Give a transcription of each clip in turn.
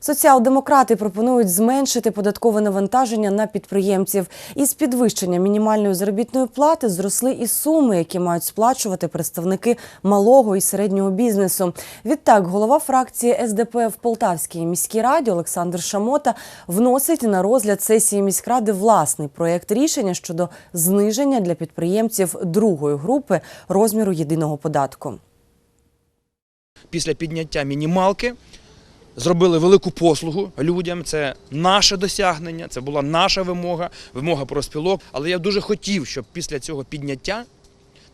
Соціал-демократи пропонують зменшити податкове навантаження на підприємців. Із підвищення мінімальної заробітної плати зросли і суми, які мають сплачувати представники малого і середнього бізнесу. Відтак, голова фракції СДП в Полтавській міській раді Олександр Шамота вносить на розгляд сесії міськради власний проєкт рішення щодо зниження для підприємців другої групи розміру єдиного податку. після підняття мінімалки зробили велику послугу людям. Це наше досягнення, це була наша вимога, вимога профспілок. Але я дуже хотів, щоб після цього підняття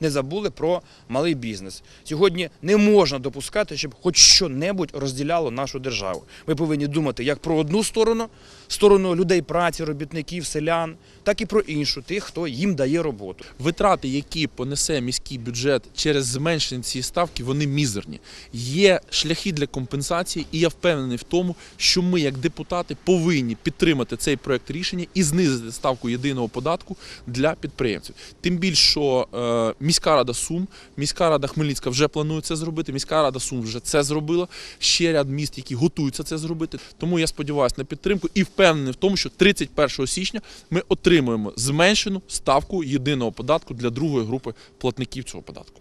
не забули про малий бізнес. Сьогодні не можна допускати, щоб хоч що-небудь розділяло нашу державу. Ми повинні думати як про одну сторону, сторону людей праці, робітників, селян, так і про іншу, тих, хто їм дає роботу. Витрати, які понесе міський бюджет через зменшення цієї ставки, вони мізерні. Є шляхи для компенсації, і я впевнений в тому, що ми, як депутати, повинні підтримати цей проект рішення і знизити ставку єдиного податку для підприємців. Тим більше, що е, міська рада Сум, міська рада Хмельницька вже планує це зробити. Міська рада Сум вже це зробила. Ще ряд міст, які готуються це зробити. Тому я сподіваюся на підтримку і впевнений в тому, що 31 січня ми отримуємо зменшену ставку єдиного податку для другої групи платників цього податку.